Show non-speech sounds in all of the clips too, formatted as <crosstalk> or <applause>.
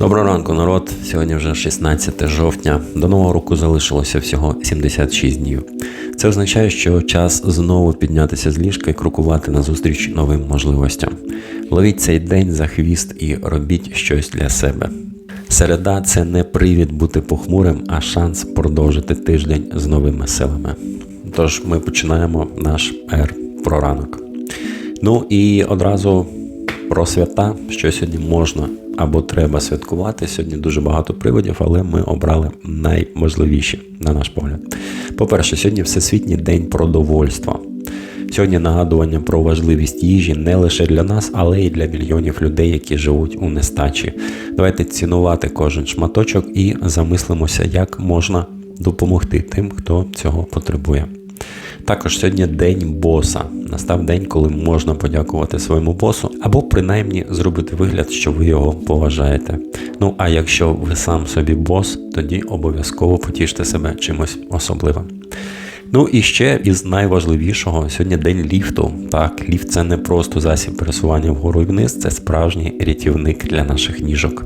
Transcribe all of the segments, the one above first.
Доброго ранку, народ. Сьогодні вже 16 жовтня. До нового року залишилося всього 76 днів. Це означає, що час знову піднятися з ліжка і крокувати назустріч новим можливостям. Ловіть цей день за хвіст і робіть щось для себе. Середа це не привід бути похмурим, а шанс продовжити тиждень з новими силами. Тож ми починаємо наш ер про ранок. Ну і одразу про свята, що сьогодні можна або треба святкувати. Сьогодні дуже багато приводів, але ми обрали найважливіші, на наш погляд. По-перше, сьогодні Всесвітній день продовольства. Сьогодні нагадування про важливість їжі не лише для нас, але й для мільйонів людей, які живуть у нестачі. Давайте цінувати кожен шматочок і замислимося, як можна допомогти тим, хто цього потребує. Також сьогодні день боса. Настав день, коли можна подякувати своєму босу, або принаймні зробити вигляд, що ви його поважаєте. Ну а якщо ви сам собі бос, тоді обов'язково потіште себе чимось особливим. Ну і ще із найважливішого сьогодні день ліфту. Так, ліфт це не просто засіб пересування вгору і вниз, це справжній рятівник для наших ніжок.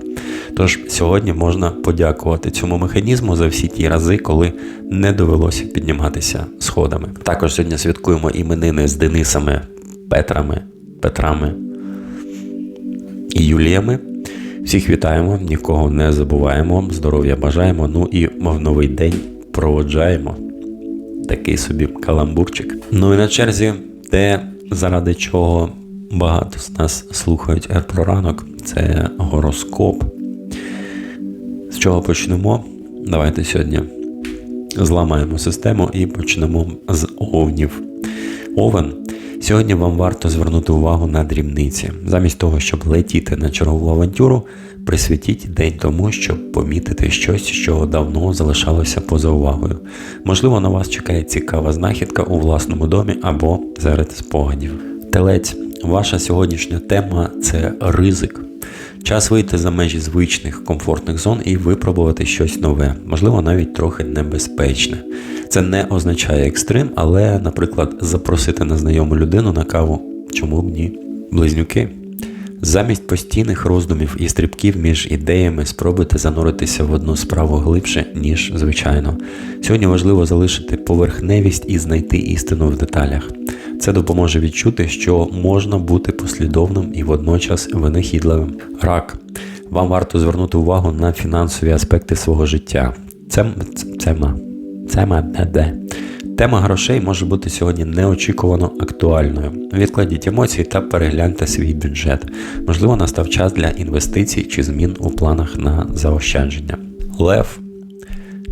Тож сьогодні можна подякувати цьому механізму за всі ті рази, коли не довелося підніматися сходами. Також сьогодні святкуємо іменини з Денисами, Петрами, Петрами і Юліями. Всіх вітаємо, нікого не забуваємо, здоров'я бажаємо. Ну і в новий день проводжаємо такий собі каламбурчик. Ну і на черзі, те, заради чого багато з нас слухають про ранок, це гороскоп. З чого почнемо? Давайте сьогодні зламаємо систему і почнемо з овнів. Овен. Сьогодні вам варто звернути увагу на дрібниці. Замість того, щоб летіти на чергову авантюру, присвятіть день тому, щоб помітити щось, що давно залишалося поза увагою. Можливо, на вас чекає цікава знахідка у власному домі або серед спогадів. Телець, ваша сьогоднішня тема це ризик. Час вийти за межі звичних комфортних зон і випробувати щось нове, можливо, навіть трохи небезпечне. Це не означає екстрим, але, наприклад, запросити незнайому людину на каву, чому б ні? Близнюки. Замість постійних роздумів і стрибків між ідеями спробуйте зануритися в одну справу глибше, ніж звичайно. Сьогодні важливо залишити поверхневість і знайти істину в деталях. Це допоможе відчути, що можна бути послідовним і водночас винахідливим. Рак. Вам варто звернути увагу на фінансові аспекти свого життя. Це, Цема. Цема де. Тема грошей може бути сьогодні неочікувано актуальною. Відкладіть емоції та перегляньте свій бюджет. Можливо, настав час для інвестицій чи змін у планах на заощадження. Лев.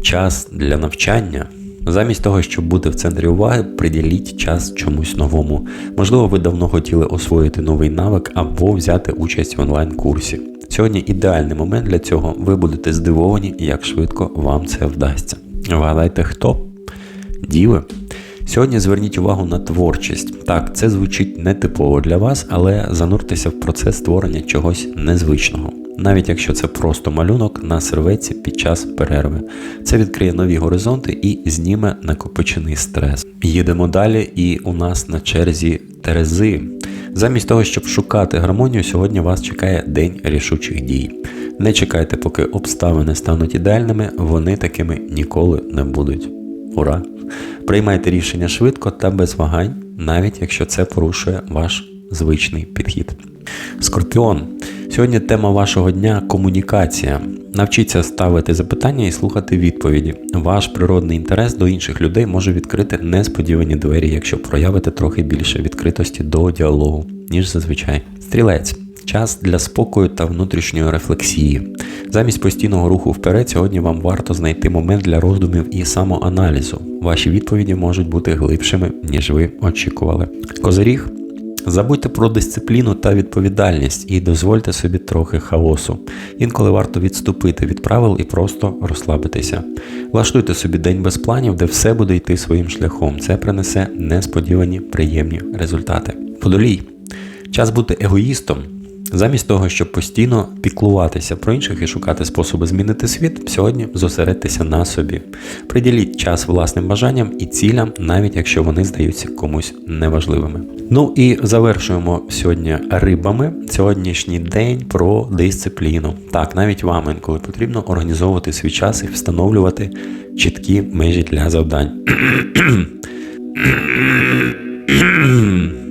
Час для навчання. Замість того, щоб бути в центрі уваги, приділіть час чомусь новому. Можливо, ви давно хотіли освоїти новий навик або взяти участь в онлайн-курсі. Сьогодні ідеальний момент для цього. Ви будете здивовані, як швидко вам це вдасться. Вгадайте, хто? Діви. Сьогодні зверніть увагу на творчість. Так, це звучить нетипово для вас, але зануртеся в процес створення чогось незвичного. Навіть якщо це просто малюнок на серветці під час перерви. Це відкриє нові горизонти і зніме накопичений стрес. Їдемо далі, і у нас на черзі Терези. Замість того, щоб шукати гармонію, сьогодні вас чекає день рішучих дій. Не чекайте, поки обставини стануть ідеальними, вони такими ніколи не будуть. Ура! Приймайте рішення швидко та без вагань, навіть якщо це порушує ваш звичний підхід. Скорпіон. Сьогодні тема вашого дня комунікація. Навчіться ставити запитання і слухати відповіді. Ваш природний інтерес до інших людей може відкрити несподівані двері, якщо проявите трохи більше відкритості до діалогу, ніж зазвичай. Стрілець. Час для спокою та внутрішньої рефлексії. Замість постійного руху вперед, сьогодні вам варто знайти момент для роздумів і самоаналізу. Ваші відповіді можуть бути глибшими, ніж ви очікували. Козиріг. Забудьте про дисципліну та відповідальність і дозвольте собі трохи хаосу. Інколи варто відступити від правил і просто розслабитися. Влаштуйте собі день без планів, де все буде йти своїм шляхом. Це принесе несподівані приємні результати. Подолій. Час бути егоїстом. Замість того, щоб постійно піклуватися про інших і шукати способи змінити світ, сьогодні зосередьтеся на собі. Приділіть час власним бажанням і цілям, навіть якщо вони здаються комусь неважливими. Ну і завершуємо сьогодні рибами. Сьогоднішній день про дисципліну. Так, навіть вам інколи потрібно організовувати свій час і встановлювати чіткі межі для завдань. <clears throat>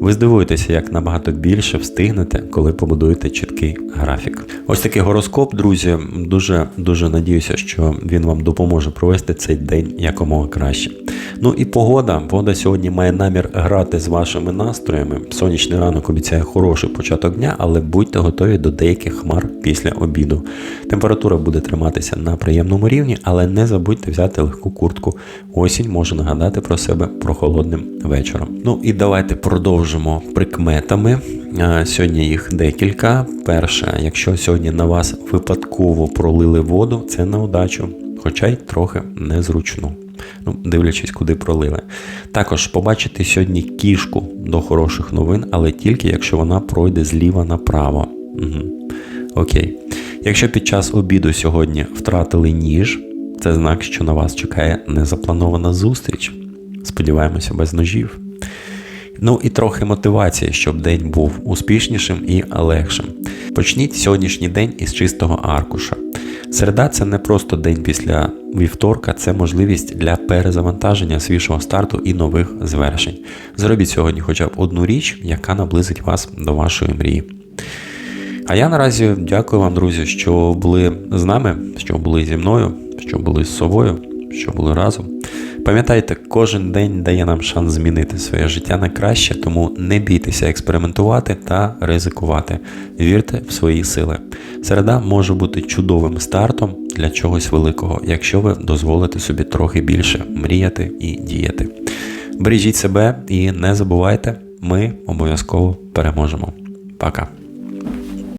Ви здивуєтеся, як набагато більше встигнете, коли побудуєте чіткий графік. Ось такий гороскоп, друзі. Дуже дуже надіюся, що він вам допоможе провести цей день якомога краще. Ну і погода. Погода сьогодні має намір грати з вашими настроями. Сонячний ранок обіцяє хороший початок дня, але будьте готові до деяких хмар після обіду. Температура буде триматися на приємному рівні, але не забудьте взяти легку куртку. Осінь може нагадати про себе прохолодним вечором. Ну і давайте продовжимо прикметами. Сьогодні їх декілька. Перше, якщо сьогодні на вас випадково пролили воду, це на удачу, хоча й трохи незручну. Ну, дивлячись, куди пролили. Також побачити сьогодні кішку до хороших новин, але тільки якщо вона пройде зліва направо. Угу. Окей. Якщо під час обіду сьогодні втратили ніж, це знак, що на вас чекає незапланована зустріч. Сподіваємося, без ножів. Ну і трохи мотивації, щоб день був успішнішим і легшим. Почніть сьогоднішній день із чистого аркуша. Середа це не просто день після вівторка, це можливість для перезавантаження свіжого старту і нових звершень. Зробіть сьогодні хоча б одну річ, яка наблизить вас до вашої мрії. А я наразі дякую вам, друзі, що були з нами, що були зі мною, що були з собою, що були разом. Пам'ятайте, кожен день дає нам шанс змінити своє життя на краще, тому не бійтеся експериментувати та ризикувати. Вірте в свої сили. Середа може бути чудовим стартом для чогось великого, якщо ви дозволите собі трохи більше мріяти і діяти. Бережіть себе і не забувайте, ми обов'язково переможемо. Пока.